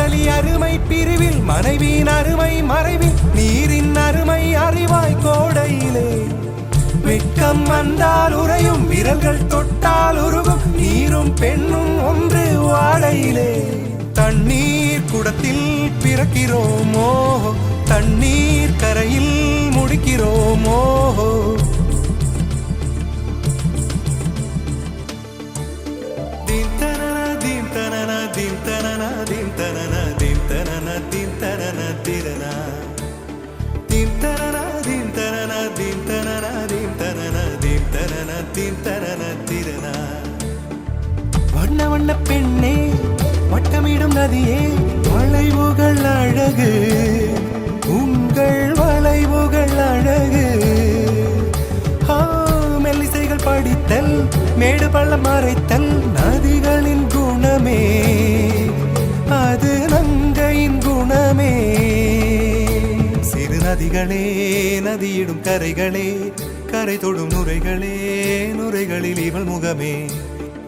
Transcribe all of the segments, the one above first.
காதலி அருமை பிரிவில் மனைவியின் அருமை மறைவில் நீரின் அருமை அறிவாய் கோடையிலே. வெட்கம் வந்தால் உறையும் விரல்கள் தொட்டால் உருகும் நீரும் பெண்ணும் ஒன்று வாழையிலே தண்ணீர் குடத்தில் பிறக்கிறோமோ தண்ணீர் கரையில் முடிக்கிறோமோ பெண்ணே வட்டமிடும் நதியே வளைவுகள் அழகு. உங்கள் வளைவுகள் அழகு. மெல்லிசைகள் படித்தல் மேடு பள்ளம் மறைத்தல் நதிகளின் குணமே. அது நங்கையின் குணமே. சிறு நதிகளே நதியிடும் கரைகளே கரை தொடும் நுரைகளே நுரைகளில் இவள் முகமே.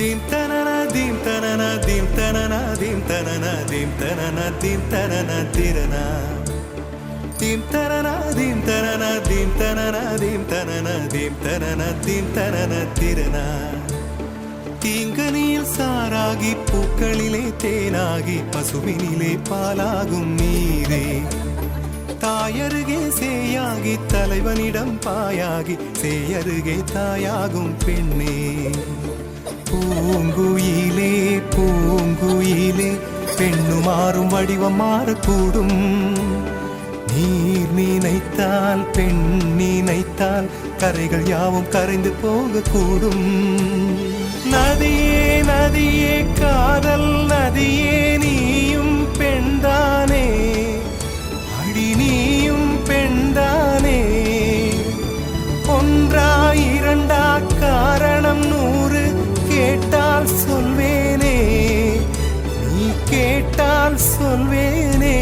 Dim tanana dim tanana dim tanana dim tanana dim tanana dim tanana tirana Dim tanana dim tanana dim tanana dim tanana dim tanana dim tanana tirana தீங்கனியில் சாராகி பூக்களிலே தேனாகி பசுவினிலே பாலாகும் நீரே தாயருகே சேயாகி தலைவனிடம் பாயாகி சேயருகே தாயாகும் பெண்ணே பூங்குயிலே பூங்குயிலே பெண்ணு மாறும் வடிவம் மாறக்கூடும். நீர் நினைத்தால் பெண் நினைத்தால் கரைகள் யாவும் கரைந்து போகக்கூடும். நதியே நதியே காதல் நதியே நீயும் பெண்தானே நான் சொல்வேனே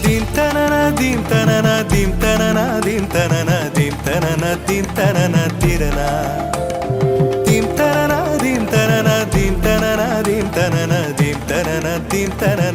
தீம் தனன தீம் தனன தீம் தனன தீம் தனன தீம் தனன தீம் தனன திரனா தீம் தனன தீம் தனன தீம் தனன தீம் தனன தீம் தனன தீம் தனன